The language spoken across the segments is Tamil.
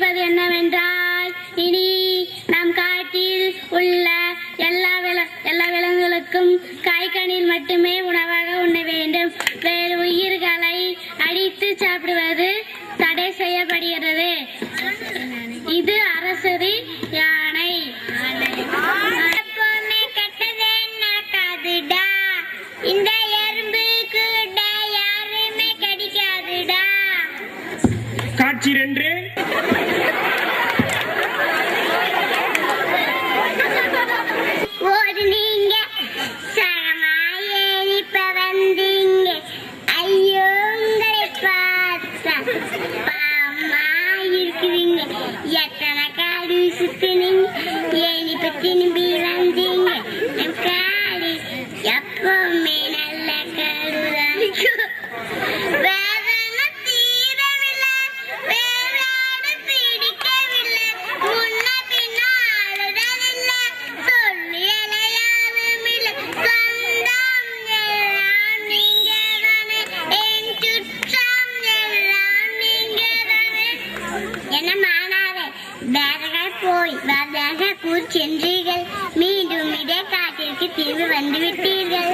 நினைப்பது என்னவென்றால் இனி நம் காட்டில் உள்ள எல்லா வில எல்லா விலங்குகளுக்கும் காய்கனில் மட்டுமே உணவாக உண்ண வேண்டும். வேறு உயிர்களை அடித்து சாப்பிடுவது தடை செய்யப்படுகிறது. இது அரசது யானை. இந்த காட்சி ரெண்டு. போய் ராஜாகூர் சென்றீர்கள். மீண்டும் இடை காட்டிற்கு தீர்வு வந்துவிட்டீர்கள்.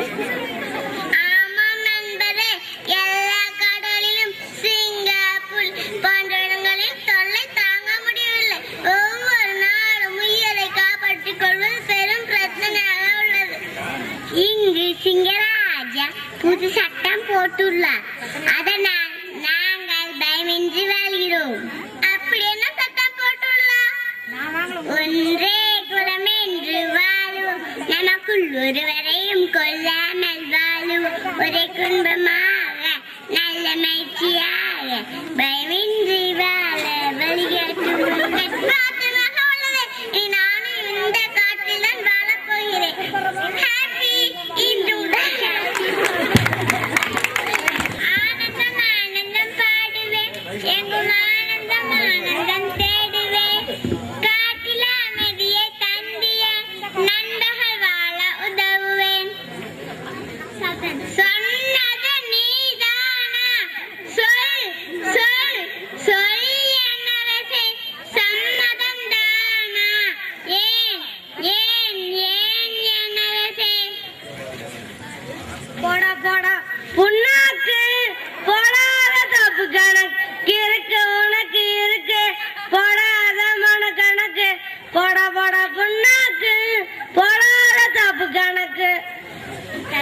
ஆமாம் நண்பரே எல்லா கடலிலும் சிங்கப்பூர் போன்ற இடங்களில் தொல்லை தாங்க முடியவில்லை. ஒவ்வொரு நாளும் உயிரை காப்பாற்றிக் கொள்வது பெரும் பிரச்சனையாக உள்ளது. புது சட்டம் போட்டுள்ளார். ஒருவரையும் கொல்லாமல் வாழும் ஒரே குடும்பம்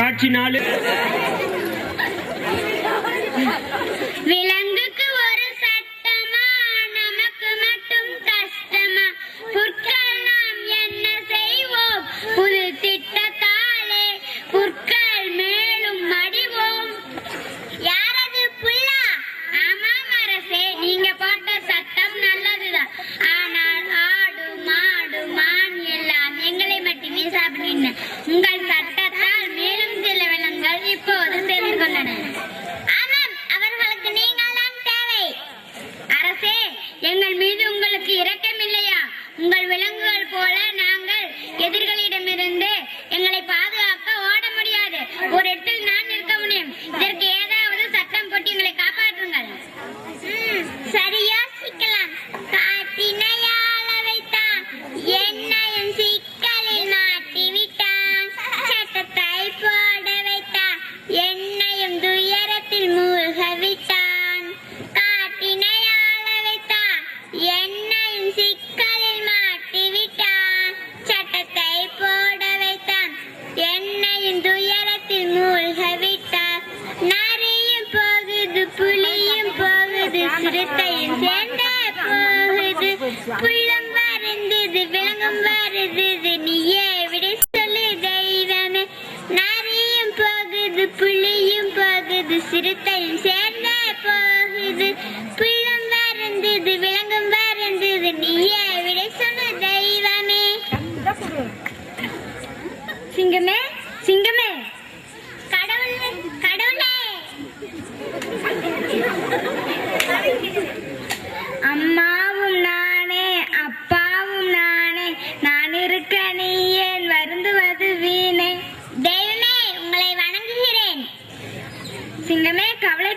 காட்சினாலே कर लेना है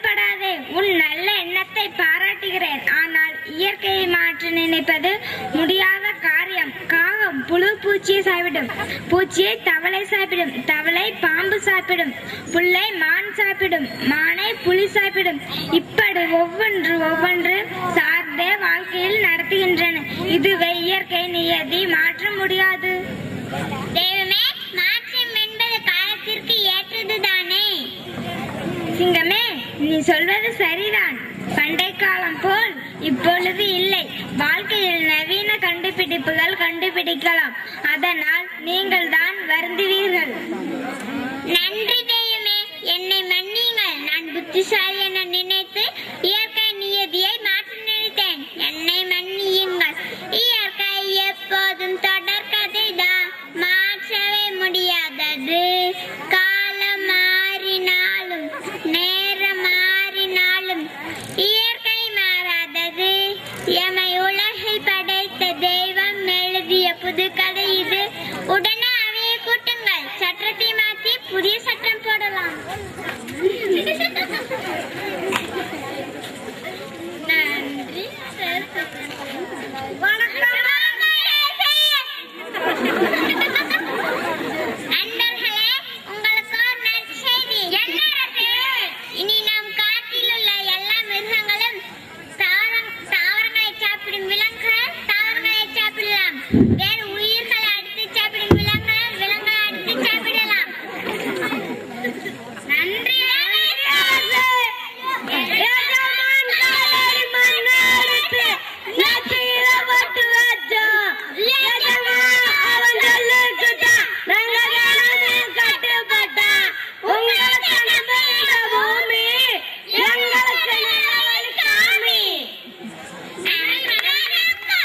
கவலைப்படாதே உன் நல்ல எண்ணத்தை பாராட்டுகிறேன். ஆனால் இயற்கையை மாற்ற நினைப்பது முடியாத காரியம். காகம் புழு பூச்சியை சாப்பிடும். பூச்சியை தவளை சாப்பிடும். தவளை பாம்பு சாப்பிடும். புல்லை மான் சாப்பிடும். மானை புலி சாப்பிடும். இப்படி ஒவ்வொன்று ஒவ்வொன்று சார்ந்தே வாழ்க்கையில் நடத்துகின்றன. இதுவே இயற்கை நியதி மாற்ற முடியாது. தேவை சொல்வது சரிதான். பண்டை காலம் போல் இப்பொழுது இல்லை. வாழ்க்கையில் நவீன கண்டுபிடிப்புகள் கண்டுபிடிக்கலாம். அதனால் நீங்கள் தான் வருந்துவீர்கள். நன்றி தெய்வமே. என்னை மன்னியுங்கள். நான் புத்திசாலி என நினைத்து எமை உலகை படைத்த தெய்வம் எழுதிய புதுக்கதை இது. உடனே அவையை கூட்டுங்கள். சட்டத்தை மாற்றி புதிய சட்டம் போடலாம். There